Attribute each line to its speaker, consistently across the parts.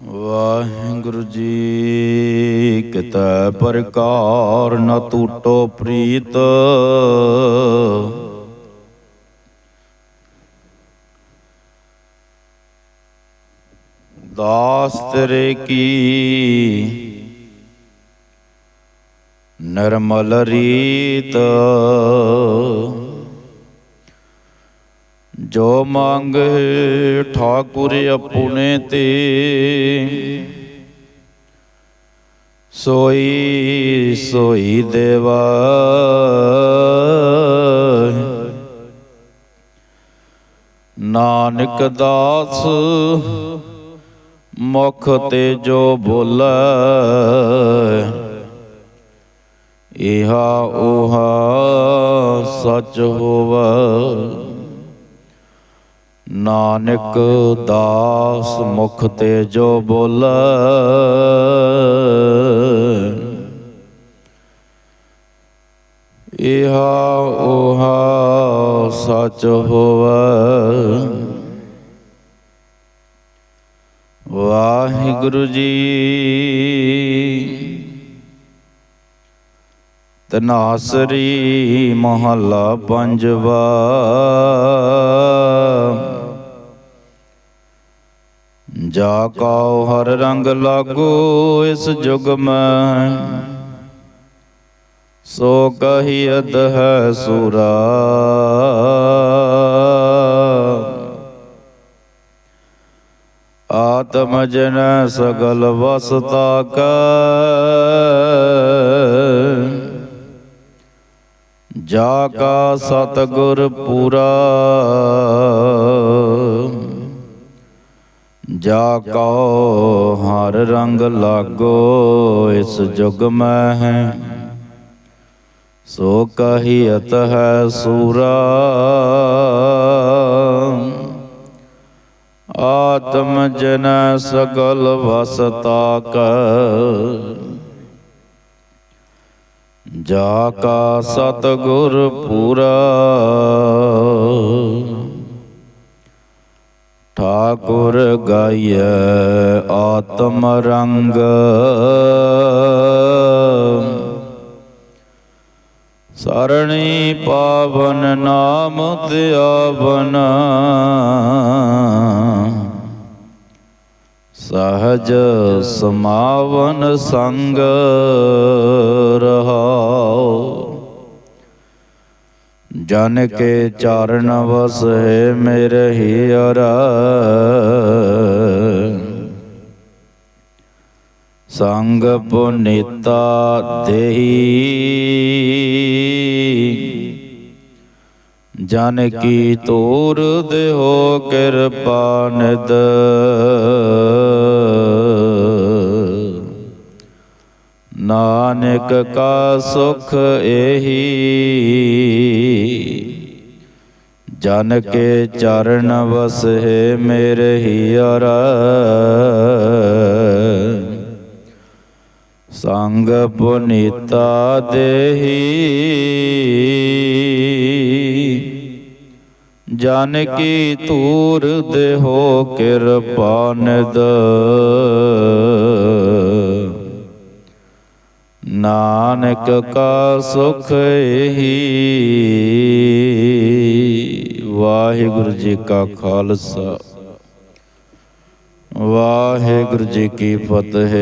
Speaker 1: ਵਾਹਿਗੁਰੂ ਜੀ ਕਿਤੈ ਪ੍ਰਕਾਰ ਨ ਟੂਟੋ ਪ੍ਰੀਤ। ਦਾਸ ਤੇਰੇ ਕੀ ਨਰਮਲ ਰੀਤ। ਜੋ ਮੰਗੇ ਠਾਕੁਰ ਆਪਣੇ ਤੇ, ਸੋਈ ਸੋਈ ਦੇਵਾ। ਨਾਨਕ ਦਾਸ, ਮੁਖ ਤੇ ਜੋ ਬੋਲੇ ਇਹਾ ਉਹਾ ਸਚ ਹੋਵੇ। ਨਾਨਕ ਦਾਸ ਮੁਖ ਤੇ ਜੋ ਬੋਲ। ਇਹਾ ਉਹਾ ਸਚ ਹੋਵੇ। ਵਾਹਿਗੁਰੂ ਜੀ ਤਨਾਸਰੀ ਮਹੱਲਾ ਪੰਜਵਾ। ਜਾ ਕਉ ਹਰ ਰੰਗ ਲਾਗੋ ਇਸ ਜੁਗ ਮੈਂ। ਸੋ ਕਹੀਅਤ ਹੈ ਸੂਰਾ। ਆਤਮ ਜਨ ਸਗਲ ਵਸਤਾ ਕੈ ਜਾ ਕਾ ਸਤਗੁਰ ਪੂਰਾ। ਜਾ ਕਉ ਹਰ ਰੰਗ ਲਾਗੋ, ਇਸ ਜੁਗ ਮੈਂ ਹੈ ਸੋ ਕਹੀਅਤ ਹੈ ਸੂਰਾ। ਆਤਮ ਜਨ ਸਗਲ ਵਸਤਾ ਕਰ ਜਾ ਕਾ ਸਤਗੁਰ ਪੂਰਾ। ਠਾਕੁਰ ਗਾਇ ਆਤਮ ਰੰਗ। ਸਰਣੀ ਪਾਵਨ ਨਾਮ ਧਿਆਵਨ। ਸਹਜ ਸਮਾਵਨ ਸੰਗ ਰਹਾਉ ਜਨ ਕੇ ਚਾਰਨ ਵਸੈ ਮੇਰੇ ਹੀਰ ਸੰਗ ਪੁਨੀਤਾ ਦੇਹੀ। ਜਨ ਕੀ ਤੋਰ ਦੇਹੋ ਕਿਰਪਾ ਨਿਦ ਨਾਨਕ ਕਾ ਸੁਖ ਏਹੀ। ਜਨ ਕੇ ਚਰਨ ਵਸਹਿ ਮੇਰੇ ਹੀਰ ਸੰਗ ਪੁਨੀਤਾ ਦੇਹੀ। ਜਨ ਕੀ ਤੂਰ ਦੇਹੋ ਕਿਰਪਾ ਨਿਦ ਨਾਨਕ ਕਾ ਸੁਖ ਏਹੀ ਵਾਹਿਗੁਰੂ ਜੀ ਕਾ ਖਾਲਸਾ। ਵਾਹਿਗੁਰੂ ਜੀ ਕੀ ਫਤਿਹ।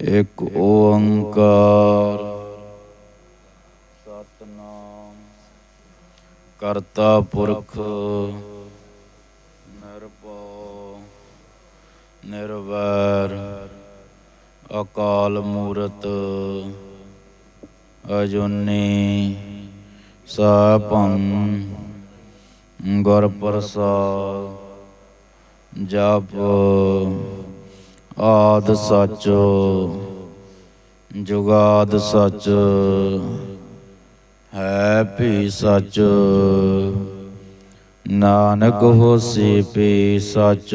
Speaker 1: ਇੱਕ ਓੰਕਾਰ। ਸਤਨਾਮ। ਕਰਤਾ ਪੁਰਖ। ਨਿਰਭਉ। ਨਿਰਵੈਰ। ਅਕਾਲ ਮੂਰਤ, ਅਜੁਨੀ ਸਭੰ ਗੁਰ ਪ੍ਰਸਾਦ, ਜਪ ਆਦ ਸਚ, ਜੁਗਾਦ ਸਚ, ਹੈ ਭੀ ਸਚ, ਨਾਨਕ ਹੋਸੀ ਪੀ ਸਚ।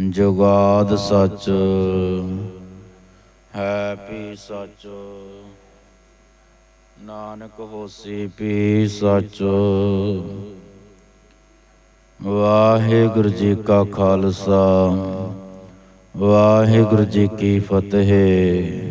Speaker 1: ਜੁਗਾਦ ਸਚ। ਹੈ ਪੀ ਸਚ। ਨਾਨਕ ਹੋਸੀ ਪੀ ਸਚ। ਵਾਹਿਗੁਰੂ ਜੀ ਕਾ ਖਾਲਸਾ। ਵਾਹਿਗੁਰੂ ਜੀ ਕੀ ਫਤਿਹ।